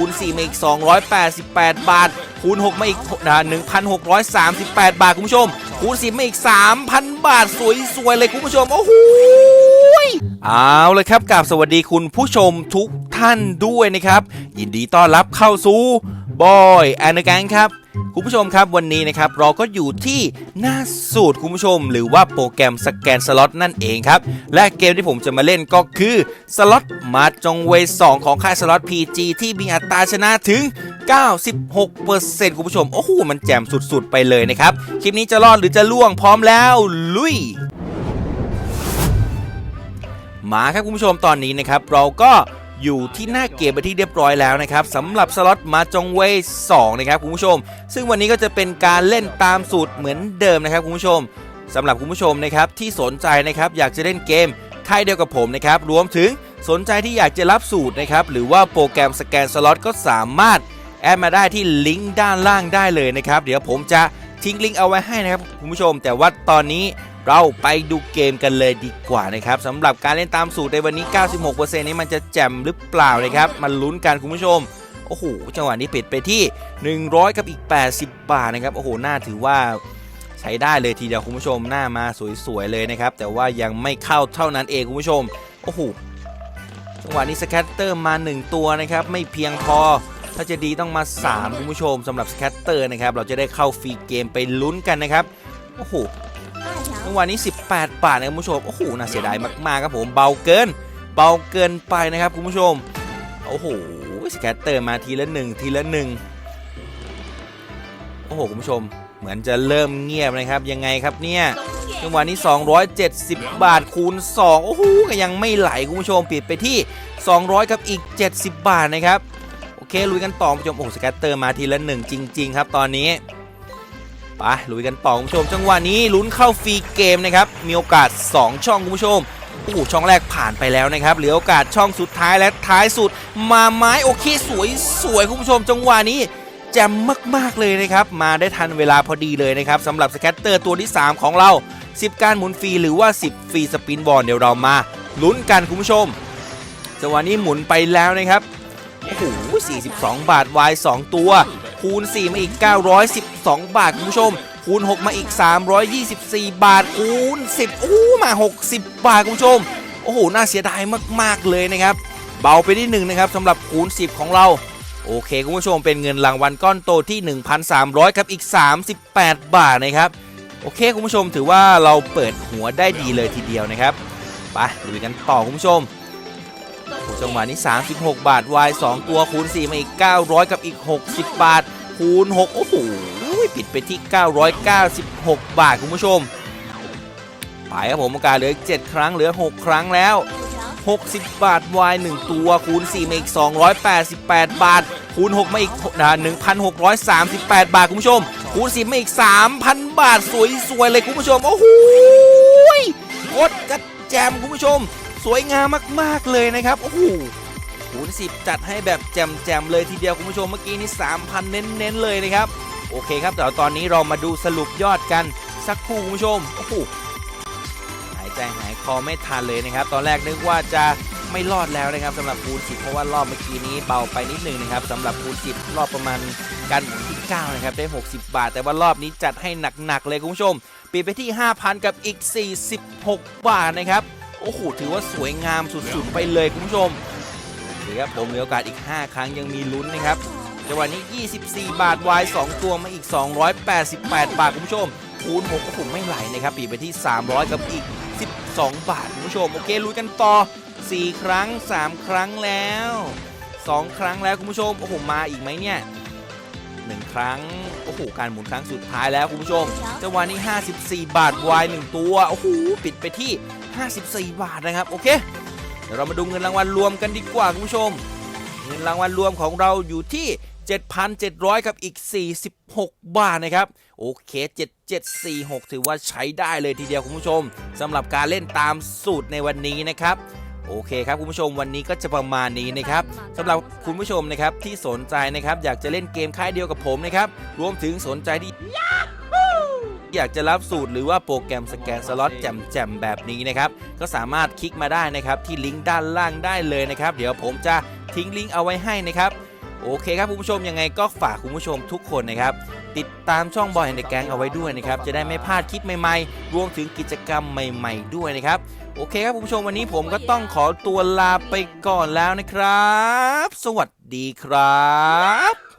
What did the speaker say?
คูณ4มาอีก 288 บาท คูณ 6 มาอีกนะ1,638 บาท คุณผู้ชม คูณ 10 มาอีก 3,000 บาท สวยๆ เลยคุณผู้ชม โอ้โหเอาเลยครับกับสวัสดีคุณผู้ชมทุกท่านด้วยนะครับ ยินดีต้อนรับเข้าสู่บอยแอนด์แกงครับ คุณผู้ชมครับวันนี้นะครับเราก็อยู่ที่หน้าสูตรคุณผู้ชม หรือว่าโปรแกรมสแกนสล็อตนั่นเองครับ และเกมที่ผมจะมาเล่นก็คือสล็อตมาจงเว2ของค่ายสล็อต PG ที่มีอัตราชนะถึง 96%คุณผู้ชม โอ้โหมันแจ่มสุดๆไปเลยนะครับ คลิปนี้จะรอดหรือจะล่วงพร้อมแล้วลุยมาครับคุณผู้ชมตอนนี้นะครับเราก็ อยู่ที่หน้าเกมไปที่เรียบร้อยแล้วนะครับสำหรับสล็อตมาจงเวย์2นะครับคุณผู้ชม ซึ่งวันนี้ก็จะเป็นการเล่นตามสูตรเหมือนเดิมนะครับคุณผู้ชมสำหรับคุณผู้ชมนะครับที่สนใจนะครับอยากจะเล่นเกมค่ายเดียวกับผมนะครับรวมถึงสนใจที่อยากจะรับสูตรนะครับหรือว่าโปรแกรมสแกนสล็อตก็สามารถแอดมาได้ที่ลิงก์ด้านล่างได้เลยนะครับเดี๋ยวผมจะทิ้งลิงก์เอาไว้ให้นะครับคุณผู้ชม แต่ว่าตอนนี้ เราไปดูเกมกันเลยดีกว่านะครับสำหรับการเล่นตามสูตรในวันนี้ 96%นี้มันจะแจ่มหรือเปล่านะครับมันลุ้นกันคุณผู้ชมโอ้โหจังหวะนี้ปิดไปที่ 100 กับอีก 80 บาทนะครับโอ้โหน่าถือว่าใช้ได้เลยทีเดียวคุณผู้ชมหน้ามาสวยๆเลยนะครับแต่ว่ายังไม่เข้าเท่านั้นเองคุณผู้ชมโอ้โหจังหวะนี้สแคตเตอร์มา 1 ตัวนะครับไม่เพียงพอถ้าจะดีต้องมา 3 คุณผู้ชมสำหรับสแคตเตอร์นะครับเราจะได้เข้าฟรีเกมไปลุ้นกันนะครับโอ้โห จังหวะนี้ 18 บาทนะคุณผู้ชม โอ้โห น่าเสียดายมากๆครับผม เบาเกิน เบาเกินไปนะครับคุณผู้ชม โอ้โห สแกตเตอร์มาทีละหนึ่งทีละหนึ่งโอ้โห คุณผู้ชม เหมือนจะเริ่มเงียบนะครับ ยังไงครับเนี่ยจังหวะนี้ 270 บาทคูณ 2 โอ้โห ก็ยังไม่ไหลคุณผู้ชม ปิดไปที่ 200 กับอีก 70 บาทนะครับ โอเค ลุยกันต่อคุณผู้ชม โอ้โห สแกตเตอร์มาทีละหนึ่งจริง ๆ ครับตอนนี้ ไปลุยกันต่อคุณผู้ชมจังหวะนี้ลุ้นเข้าฟรีเกมนะครับมีโอกาส 2 ช่องคุณผู้ชมโอ้โหช่องแรกผ่านไปแล้วนะครับเหลือโอกาสช่องสุดท้ายและท้ายสุด มาไม้โอเคสวยสวยคุณผู้ชม จังหวะนี้แจ่มมาก ๆ เลยนะครับ มาได้ทันเวลาพอดีเลยนะครับสำหรับสแกตเตอร์ตัวที่ 3 ของเรา 10 การหมุนฟรีหรือว่า 10 ฟรีสปินบอลเดี๋ยวเรามาลุ้นกันคุณผู้ชมจังหวะนี้หมุนไปแล้วนะครับโอ้โห42 บาทวาย2ตัว คูณ 4 มาอีก 912 บาท คุณผู้ชม คูณ 6 มาอีก 324 บาท คูณ 10โอ้โหมา 60 บาท คุณผู้ชม โอ้โห น่าเสียดายมาก ๆ เลยนะครับ เบาไปนิดหนึ่งนะครับสำหรับคูณ 10 ของเรา โอเค คุณผู้ชมเป็นเงินรางวัลก้อนโตที่ 1,300ครับอีก 38 บาทนะครับ โอเค คุณผู้ชมถือว่าเราเปิดหัวได้ดีเลยทีเดียวนะครับไปลุยกันต่อคุณผู้ชม จังหวะนี้ 36 บาทวาย2ตัวคูณ 4 มาอีก 900 กับอีก 60 บาท คูณ 6 โอ้โหปิดไปที่ 996 บาท คุณผู้ชม ไปครับผมโอกาสเหลืออีก 7 ครั้งเหลือ 6 ครั้งแล้ว 60 บาทวาย1ตัวคูณ 4 มาอีก 288 บาท คูณ 6 มาอีก 1,638 บาท คุณผู้ชม คูณ10มาอีก 3,000 บาท สวยๆเลยคุณผู้ชม โอ้โหโคตรกระแจมคุณผู้ชม สวยงามมากๆเลยนะครับโอ้โหคูณ10จัดให้แบบแจ่มๆเลยทีเดียวคุณผู้ชมเมื่อกี้นี้3,000 เน้นๆเลยนะครับ โอเคครับเดี๋ยวตอนนี้เรามาดูสรุปยอดกันสักครู่คุณผู้ชมโอ้โหหายใจหายคอไม่ทันเลยนะครับ ตอนแรกนึกว่าจะไม่รอดแล้วนะครับสำหรับคูณ10 เพราะว่ารอบเมื่อกี้นี้เบาไปนิดนึงนะครับสำหรับคูณ10 รอบประมาณการหมุนที่9นะครับได้ 60 บาท แต่ว่ารอบนี้จัดให้หนักๆเลยคุณผู้ชมปิดไปที่ 5,000 กับอีก 46 บาทนะครับ โอ้โหถือว่าสวยงามสุดๆไปเลยคุณผู้ชมเดี๋ยวครับผมมีโอกาสอีก 5 ครั้งยังมีลุ้นนะครับจังหวะนี้ 24 บาทวาย 2 ตัวมาอีก 288 บาทคุณผู้ชม คูณ6ก็ผมไม่ไหลนะครับปีไปที่ 300 กับอีก 12 บาทคุณผู้ชม โอเคลุยกันต่อ 4 ครั้ง 3 ครั้งแล้ว 2 ครั้งแล้วคุณผู้ชม โอ้โห มาอีกไหมเนี่ย1ครั้ง โอ้โห การหมุนครั้งสุดท้ายแล้วคุณผู้ชมจังหวะนี้ 54 บาทวาย 1 ตัว โอ้โห ปิดไปที่ 54 บาทนะครับโอเค เดี๋ยวเรามาดูเงินรางวัลรวมกันดีกว่าคุณผู้ชม เงินรางวัลรวมของเราอยู่ที่ 7,700กับอีก 46 บาทนะครับโอเค 7746 ถือว่าใช้ได้เลยทีเดียวคุณผู้ชมสำหรับการเล่นตามสูตรในวันนี้นะครับโอเคครับคุณผู้ชมวันนี้ก็จะประมาณนี้นะครับสำหรับคุณผู้ชมนะครับที่สนใจนะครับอยากจะเล่นเกมค่ายเดียวกับผมนะครับรวมถึงสนใจที่ อยากจะรับสูตรหรือว่าโปรแกรมสแกนสล็อตแจ่มๆแบบนี้นะครับ ก็สามารถคลิกมาได้นะครับที่ลิงก์ด้านล่างได้เลยนะครับ เดี๋ยวผมจะทิ้งลิงก์เอาไว้ให้นะครับโอเคครับคุณผู้ชมยังไงก็ฝากคุณผู้ชมทุกคนนะครับ ติดตามช่องบอยแอนแก๊งเอาไว้ด้วยนะครับ จะได้ไม่พลาดคลิปใหม่ๆ รวมถึงกิจกรรมใหม่ๆด้วยนะครับ โอเคครับคุณผู้ชมวันนี้ผมก็ต้องขอตัวลาไปก่อนแล้วนะครับ สวัสดีครับ